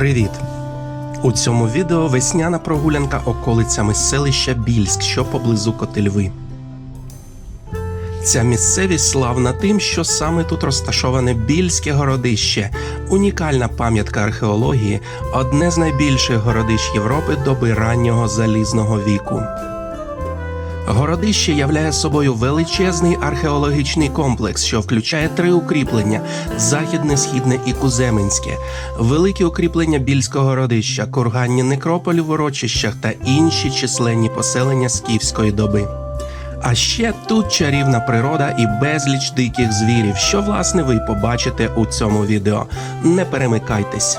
Привіт! У цьому відео весняна прогулянка околицями селища Більськ, що поблизу Котельви. Ця місцевість славна тим, що саме тут розташоване Більське городище, унікальна пам'ятка археології, одне з найбільших городищ Європи доби раннього залізного віку. Городище являє собою величезний археологічний комплекс, що включає три укріплення: західне, східне і куземенське, великі укріплення більського городища, курганні некрополі в урочищах та інші численні поселення скіфської доби. А ще тут чарівна природа і безліч диких звірів, що власне ви побачите у цьому відео. Не перемикайтесь.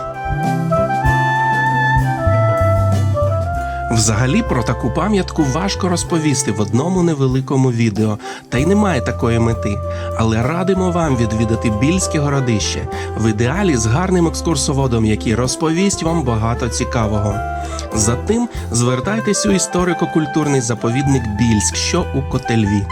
Взагалі про таку пам'ятку важко розповісти в одному невеликому відео, та й немає такої мети. Але радимо вам відвідати більське городище в ідеалі з гарним екскурсоводом, який розповість вам багато цікавого. Затим звертайтесь у історико-культурний заповідник Більськ, що у Котельві.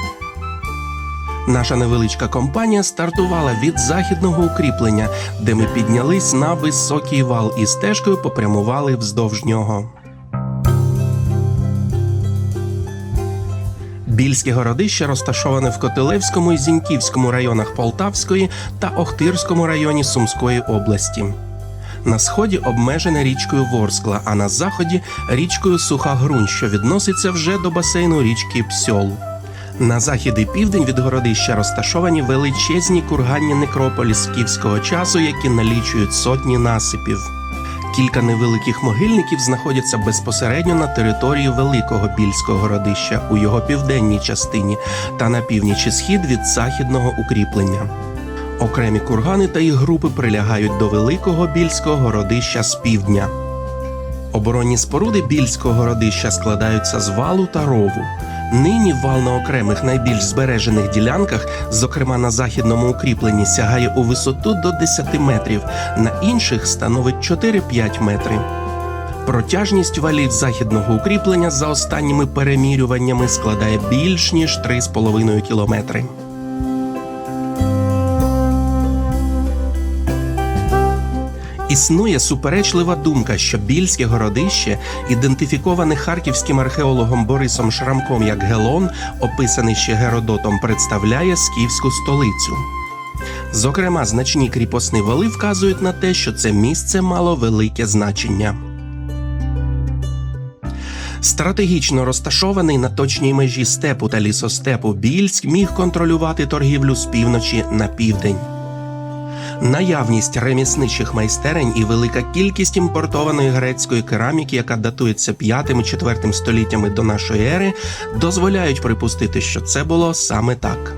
Наша невеличка компанія стартувала від західного укріплення, де ми піднялись на високий вал і стежкою попрямували вздовж нього. Більське городище розташоване в Котелевському і Зіньківському районах Полтавської та Охтирському районі Сумської області. На сході обмежене річкою Ворскла, а на заході річкою Суха Грунь, що відноситься вже до басейну річки Псьол. На захід і південь від городища розташовані величезні курганні некрополі скіфського часу, які налічують сотні насипів. Кілька невеликих могильників знаходяться безпосередньо на території великого більського городища у його південній частині та на північ і схід від західного укріплення. Окремі кургани та їх групи прилягають до великого більського городища з півдня. Оборонні споруди більського городища складаються з валу та рову. Нині вал на окремих найбільш збережених ділянках, зокрема на західному укріпленні, сягає у висоту до 10 метрів, на інших становить 4-5 метрів. Протяжність валів західного укріплення за останніми перемірюваннями складає більш ніж 3,5 кілометри. Існує суперечлива думка, що більське городище, ідентифіковане харківським археологом Борисом Шрамком як Гелон, описаний ще Геродотом, представляє скіфську столицю. Зокрема, значні кріпосні вали вказують на те, що це місце мало велике значення. Стратегічно розташований на точній межі степу та лісостепу, Більськ міг контролювати торгівлю з півночі на південь. Наявність ремісничих майстерень і велика кількість імпортованої грецької кераміки, яка датується 5-4 століттями до нашої ери, дозволяють припустити, що це було саме так.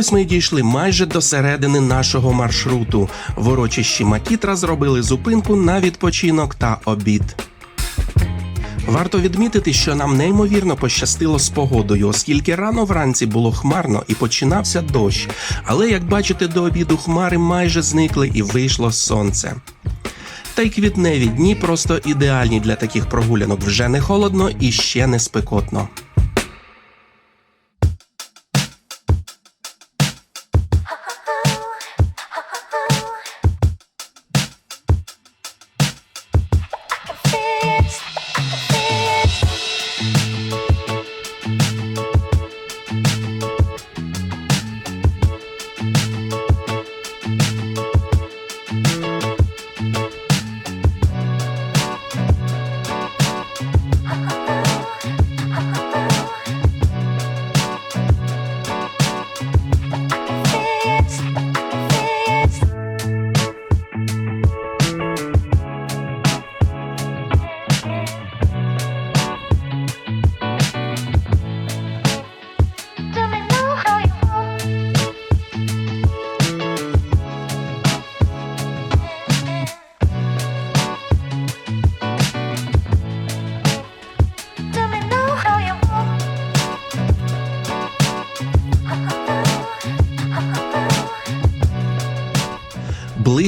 Ось ми й дійшли майже до середини нашого маршруту. В урочищі Макітра зробили зупинку на відпочинок та обід. Варто відмітити, що нам неймовірно пощастило з погодою, оскільки рано вранці було хмарно і починався дощ. Але як бачите, до обіду хмари майже зникли і вийшло сонце. Та й квітневі дні просто ідеальні для таких прогулянок. Вже не холодно і ще не спекотно.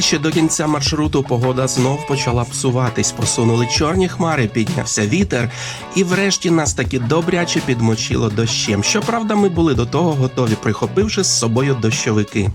Ближче до кінця маршруту погода знов почала псуватись. Посунули чорні хмари, піднявся вітер, і врешті нас таки добряче підмочило дощем. Щоправда, ми були до того готові, прихопивши з собою дощовики.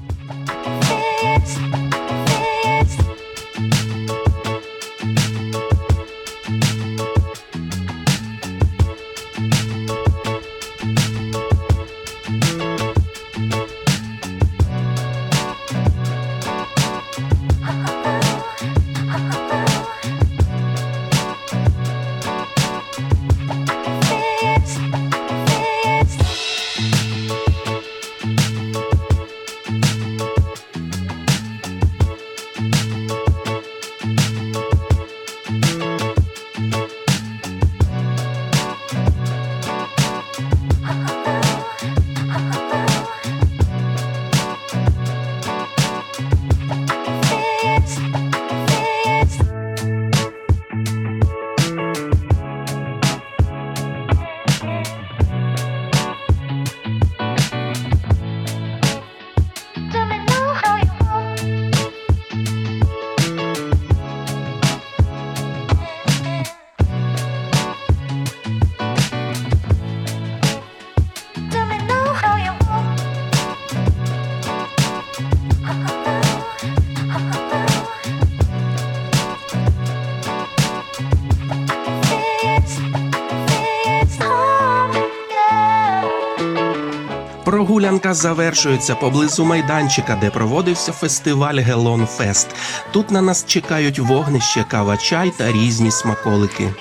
Прогулянка завершується поблизу майданчика, де проводився фестиваль Гелон Фест. Тут на нас чекають вогнище, кава, чай та різні смаколики.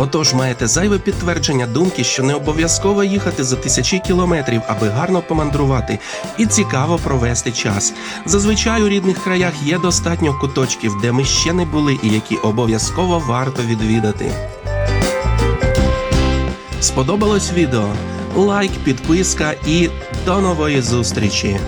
Отож, маєте зайве підтвердження думки, що не обов'язково їхати за тисячі кілометрів, аби гарно помандрувати і цікаво провести час. Зазвичай у рідних краях є достатньо куточків, де ми ще не були і які обов'язково варто відвідати. Сподобалось відео? Лайк, підписка і до нової зустрічі!